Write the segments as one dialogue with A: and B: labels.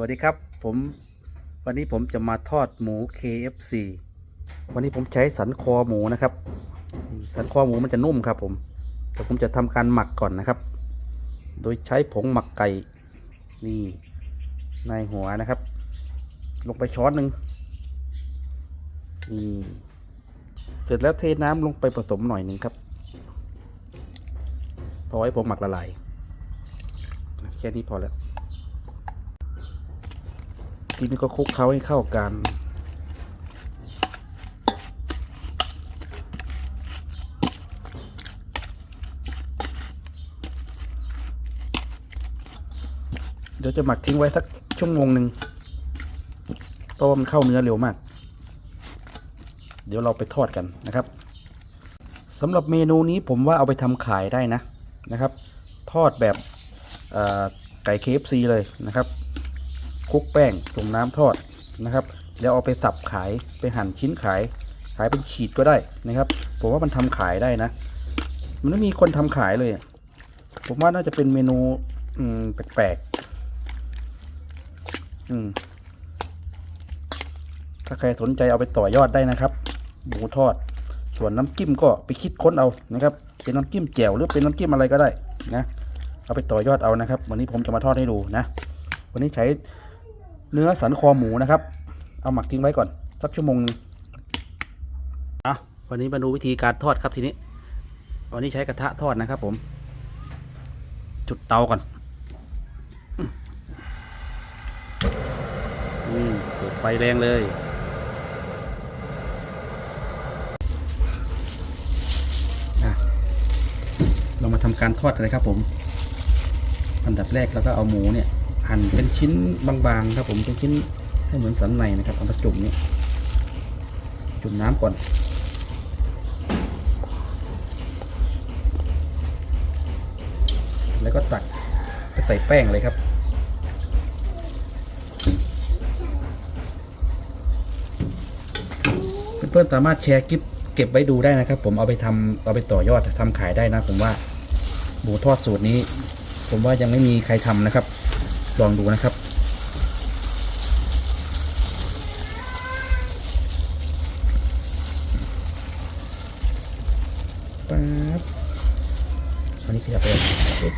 A: วัสดีครับผมวันนี้ผมจะมาทอดหมู KFC วันนี้ผมใช้สันคอหมูนะครับ สันคอหมูมันจะนุ่มครับผมแต่ผมจะทำการหมักก่อนนะครับ โดยใช้ผงหมักไก่นี่ในหัวนะครับ ลงไปช้อนหนึ่งนี่เสร็จแล้วเทน้ำลงไปผสมหน่อยหนึ่งครับพอให้ผมหมักละลายแค่นี้พอแล้ว ทีนี้ก็คลุกเคล้าให้เข้ากัน เดี๋ยวจะหมักทิ้งไว้สักชั่วโมงหนึ่งเพราะว่ามันเข้าเนื้อเร็วมาก เดี๋ยวเราไปทอดกันนะครับสำหรับเมนูนี้ผมว่าเอาไปทำขายได้นะนะครับ ทอดแบบเอ่อไก่ KFC เลยนะครับ คลุกแป้งส่งน้ำทอดนะครับ แล้วเอาไปสับขายไปหั่นชิ้นขาย ขายเป็นขีดก็ได้นะครับ ผมว่ามันทำขายได้นะ มันไม่มีคนทำขายเลย ผมว่าน่าจะเป็นเมนู อืมแปลกๆอืมถ้าใครสนใจเอาไปต่อยอดได้นะครับ หมูทอด ส่วนน้ำจิ้มก็ไปคิดค้นเอานะครับ เป็นน้ำจิ้มแจ่วหรือเป็นน้ำจิ้มอะไรก็ได้นะ เอาไปต่อยอดเอานะครับ วันนี้ผมจะมาทอดให้ดูนะ วันนี้ใช้ เนื้อสันคอหมูนะครับ เอาหมักทิ้งไว้ก่อน สักชั่วโมงนึงอะวันนี้มาดูวิธีการทอดครับทีนี้ วันนี้ใช้กระทะทอดนะครับ ผม จุดเตาก่อนอืมเปิดไฟแรงเลยอะเรามาทำการทอดกันเลยครับผม อันดับแรกเราก็เอาหมูเนี่ย หั่นเป็นชิ้นบางๆครับผมเป็นชิ้นให้เหมือนสันในนะครับเอามาจุ่มนี่จุ่มน้ำก่อนแล้วก็ตักไปใส่แป้งเลยครับ เพื่อนๆสามารถแชร์คลิปเก็บไว้ดูได้นะครับ ผมเอาไปทำเอาไปต่อยอดทำขายได้นะ ผมว่าหมูทอดสูตรนี้ ผมว่ายังไม่มีใครทำนะครับ ลองดูนะครับ ป๊บอันนี้ขยับไปปึ๊บ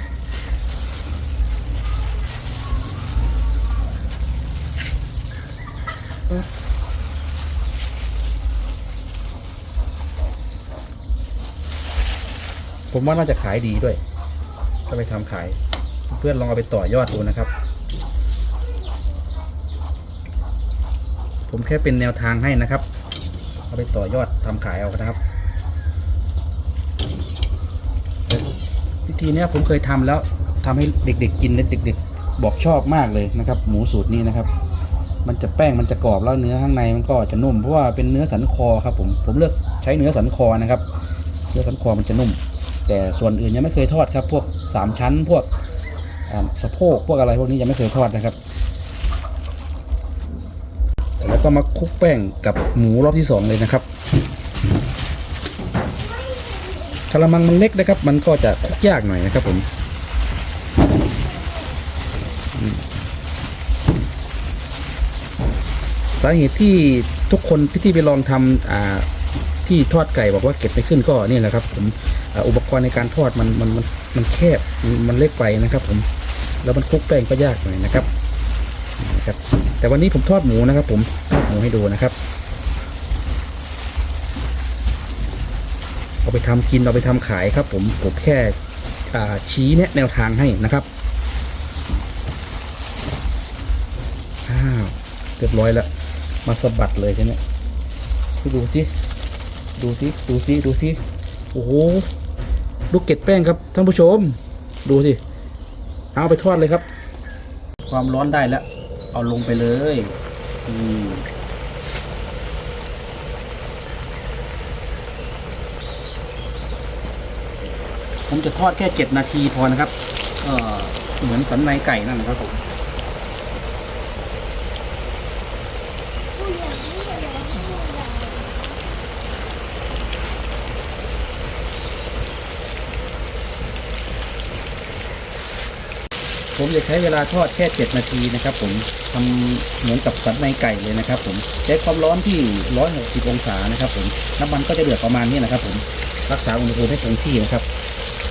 A: ปึ๊บผมว่าน่าจะขายดีด้วย ถ้าไปทำขาย เพื่อนลองเอาไปต่อยอดดูนะครับ ผมแค่เป็นแนวทางให้นะครับ เอาไปต่อยอดทำขายเอานะครับวิธีเนี้ยผมเคยทำแล้วทำให้เด็ก ๆ กินและเด็ก ๆ บอกชอบมากเลยนะครับ หมูสูตรนี้นะครับ มันจะแป้งมันจะกรอบแล้วเนื้อข้างในมันก็จะนุ่มเพราะว่าเป็นเนื้อสันคอครับผมผมเลือกใช้เนื้อสันคอนะครับ เนื้อสันคอมันจะนุ่ม แต่ส่วนอื่นยังไม่เคยทอดครับ พวกสามชั้นพวกสะโพกพวกอะไรพวกนี้ยังไม่เคยทอดนะครับ ก็มาคลุกแป้งกับหมูรอบที่สองเลยนะครับกระมังมันเล็กนะครับ มันก็จะคลุกยากหน่อยนะครับผมสาเหตุที่ทุกคนที่ที่ไปลองทำที่ทอดไก่บอกว่าเก็บไม่ขึ้นก็นี่แหละครับ ผมอ,อุปกรณ์ในการทอดมันมันมันมันแคบมันเล็กไปนะครับ ผมแล้วมันคลุกแป้งก็ยากหน่อยนะครับ นะครับ แต่วันนี้ผมทอดหมูนะครับ ผมทอดหมูให้ดูนะครับ เอาไปทำกินเอาไปทำขายครับ ผมผมแค่ชี้แนะแนวทางให้นะครับอ้าวเรียบร้อยแล้ว มาสะบัดเลยใช่ไหมดูสิดูสิดูสิดูสิโอ้โหลูกเกดแป้งครับท่านผู้ชม ดูสิเอาไปทอดเลยครับ ความร้อนได้แล้ว เอาลงไปเลยอืมผมจะทอดแค่เจ็ดนาทีพอนะครับ เออเหมือนสันในไก่นั่นนะครับผม ผมจะใช้เวลาทอดแค่ 7 นาทีนะครับ ผมทำเหมือนกับสันในไก่เลยนะครับ ผมใช้ความร้อนที่ 160 องศานะครับ ผมน้ำมันก็จะเดือดประมาณนี้นะครับ ผมรักษาอุณหภูมิให้คงที่นะครับ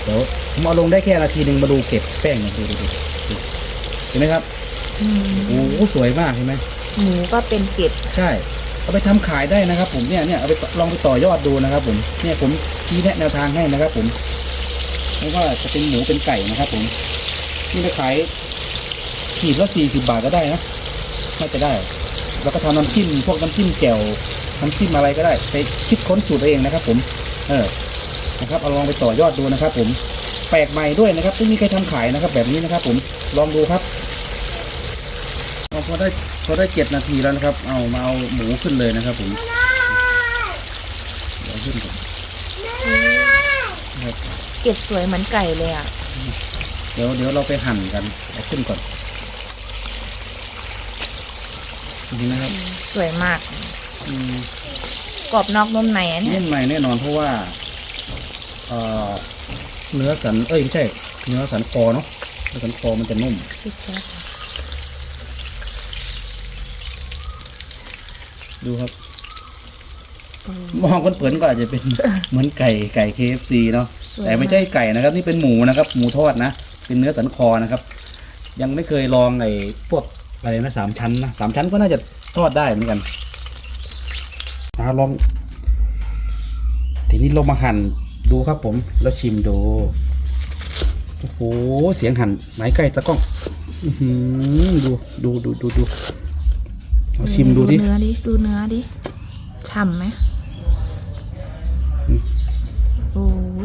A: เดี๋ยวผมเอาลงได้แค่นาทีหนึ่งมาดูเก็บแป้งหน่อยดูดูดูดูเห็นไหมครับ
B: อืม
A: โอ้โหสวยมากเห็นไหม
B: หมูก็เป็นเกล็ด
A: ใช่เอาไปทำขายได้นะครับ ผมเนี่ยเนี่ยเอาไปลองไปต่อยอดดูนะครับ ผมเนี่ยผมชี้แนะแนวทางให้นะครับ ผมไม่ว่าจะเป็นหมูเป็นไก่นะครับ ผม นี่ไปขายขีดละสี่สิบบาทก็ได้นะน่าจะได้ แล้วก็ทำน้ำจิ้มพวกน้ำจิ้มแจ่วน้ำจิ้มอะไรก็ได้ ไปคิดค้นสูตรเองนะครับ ผม เออนะครับเอาลองไปต่อยอดดูนะครับ ผมแปลกใหม่ด้วยนะครับไม่มีใครทำขายนะครับ แบบนี้นะครับ ผมลองดูครับเอาพอได้พอได้เจ็ดนาทีแล้วนะครับ เอามาเอาหมูขึ้นเลยนะครับ ผมเดี๋ยวขึ้นก่อนนะครับ
B: เกล็ดสวยเหมือนไก่เลยอะ
A: ดี๋ยวเดี๋ยวเราไปหั่นกันเอาขึ้นก่อนนี่นะครับ
B: สวยมาก
A: อืม
B: กรอบนอกนุ่มในอันเนี้ย
A: นุ่มในแน่นอนเพราะว่าเอ่อเนื้อสันเอ้ยไม่ใช่เนื้อสันคอเนาะเนื้อสันคอมันจะนุ่มดูครับ มองคนเผินๆก็อาจจะเป็นเหมือนไก่ไก่ KFC เนาะ
B: สวย
A: แต่ไม่ใช่ไก่นะครับ นี่เป็นหมูนะครับ หมูทอดนะ เป็นเนื้อสันคอนะครับ ยังไม่เคยลองไอ้พวกอะไรนะสามชั้นนะสามชั้นก็น่าจะทอดได้เหมือนกันอ่าลอง ทีนี้เรามาหั่นดูครับผม แล้วชิมดู โอ้โห เสียงหั่นไหนใกล้ตะกล้องอื้อหือดูดูดูดูดูเอาชิมดูดิ
B: เนื้อดิ ดูเนื้อดิ ฉ่ำไหมโอ้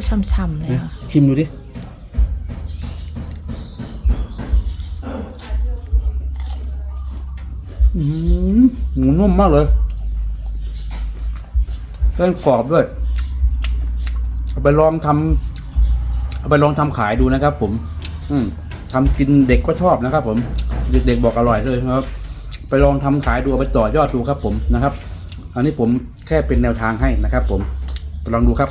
B: ฉ่ำๆเลย
A: นะ
B: อะ
A: ชิมดูดิ อืมหมูนุ่มมากเลยเส้นกรอบด้วยเอาไปลองทำเอาไปลองทำขายดูนะครับ ผม อืมทำกินเด็กก็ชอบนะครับ ผม เด็กๆบอกอร่อยเลยนะครับ ไปลองทำขายดูเอาไปต่อยอดดูครับ ผมนะครับ อันนี้ผมแค่เป็นแนวทางให้นะครับ ผมไปลองดูครับ